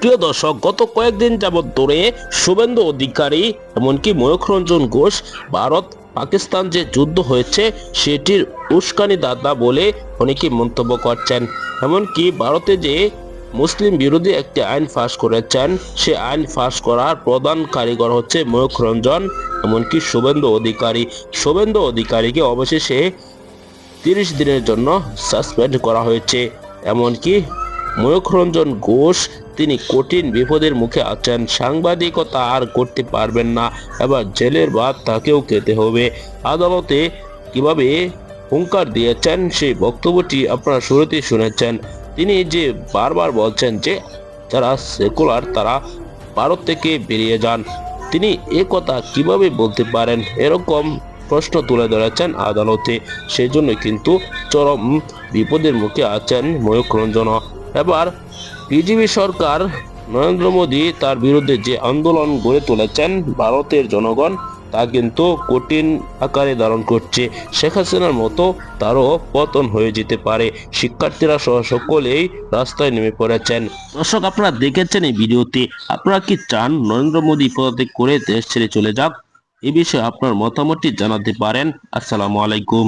প্রিয় দর্শক, গত কয়েকদিন যাবৎ ধরে শুভেন্দু অধিকারী এমনকি ময়ূখ রঞ্জন ঘোষ ভারত পাকিস্তান যে যুদ্ধ হয়েছে সেটির উস্কানি দাদা বলে অনেকে মন্তব্য করছেন। এমনকি ভারতে যে মুসলিম বিরোধী একটি আইন পাশ করেছেন, সে আইন পাশ করার প্রধান কারিগর হচ্ছে ময়ূখ রঞ্জন এমনকি শুভেন্দু অধিকারী। শুভেন্দু অধিকারীকে অবশেষে তিরিশ দিনের জন্য সাসপেন্ড করা হয়েছে। এমনকি ময়ূখ রঞ্জন ঘোষ, তিনি কঠিন বিপদের মুখে আছেন। সাংবাদিকতা আর করতে পারবেন না। এবার জেলের ভাত তাকেও খেতে হবে। আদালতে কীভাবে হুঙ্কার দিয়েছেন সেই বক্তব্যটি আপনারা শুরুতেই শুনেছেন। তিনি যে বারবার বলছেন যে যারা সেকুলার, তারা ভারত থেকে বেরিয়ে যান। তিনি এ কথা কীভাবে বলতে পারেন? এরকম প্রশ্ন তুলে ধরেছেন আদালতে। সেই জন্য কিন্তু চরম বিপদের মুখে আছেন ময়ূখ রঞ্জন এবার বিজেপি সরকার নরেন্দ্র মোদী তার বিরুদ্ধে যে আন্দোলন গড়ে তুলেছেন ভারতের জনগণ, তা কিন্তু কঠিন আকারে ধারণ করছে। শেখ হাসিনার মতো তারও পতন হয়ে যেতে পারে। শিক্ষার্থীরা সহ সকলেই রাস্তায় নেমে পড়েছেন। দর্শক, আপনারা দেখেছেন এই ভিডিওতে আপনারা কি চান নরেন্দ্র মোদী পদত্যাগ করে দেশ ছেড়ে চলে যাক? এ বিষয়ে আপনার মতামতটি জানাতে পারেন। আসসালামু আলাইকুম।